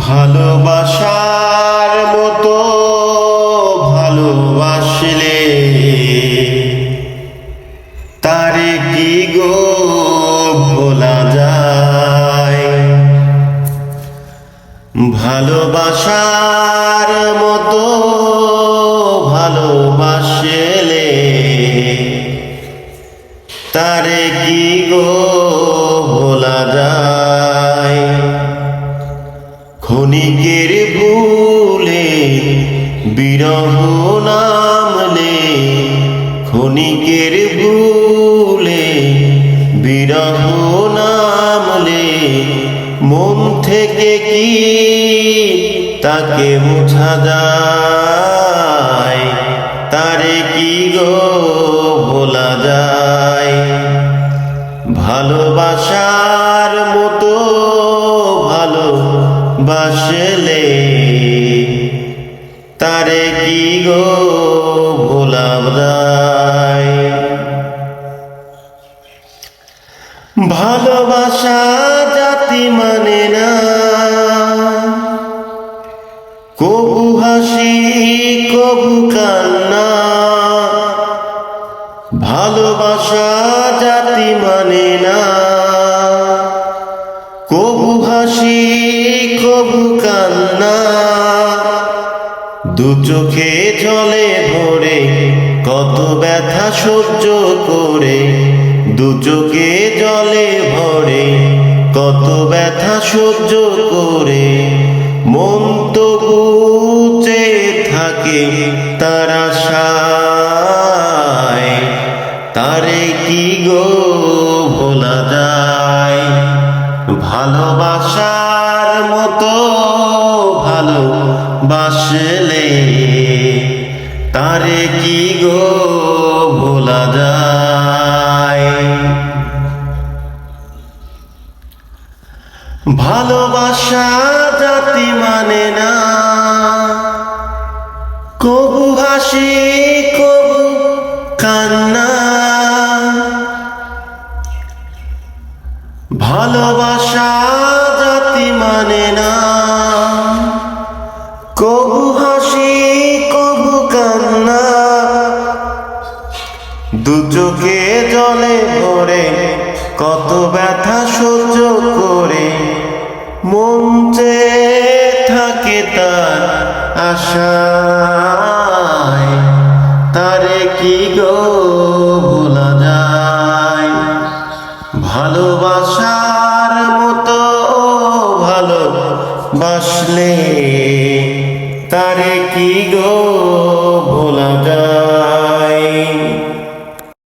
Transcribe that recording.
ভালোবাসার মতো ভালোবাসলে তারে কি গো ভোলা যায়? ভালোবাসার মতো ভালোবাসলে তারে কি গো ভোলা যায়? ক্ষণিকের ভুলে বিরহ নামলে, ক্ষণিকের ভুলে বিরহ নামলে, মন থেকে কি তাকে মুছা যায়? তারে কি গো ভোলা যায়? ভালোবাসার বাসলে তারে কি গো ভোলা ভালোবাসা জাতি মানে না। কবু হাসি, কবু কান্না। ভালোবাসা জাতি মানে না। হাসি, কবু কান্না। দু চোখে জলে ভরে কত ব্যথা সহ্য করে। দু চোখে জলে ভরে কত ব্যথা সহ্য করে। মন তো বুঝে থাকে তারা সায় তারে কি গো ভোলা যায়? ভালোবাসার মতো ভালো বাসলে তারে কি গো ভোলা যায়? ভালোবাসা জাতি মানে না। কবু হাসি, কবু কান্না ভালোবাসা জাতি মানে না। কবু হাসি, কবু কান্না। দু জলে ভরে কত ব্যথা সহ্য করে। মন থাকে তার আশায়। তারে কি গো? কি গো ভোলা যায়?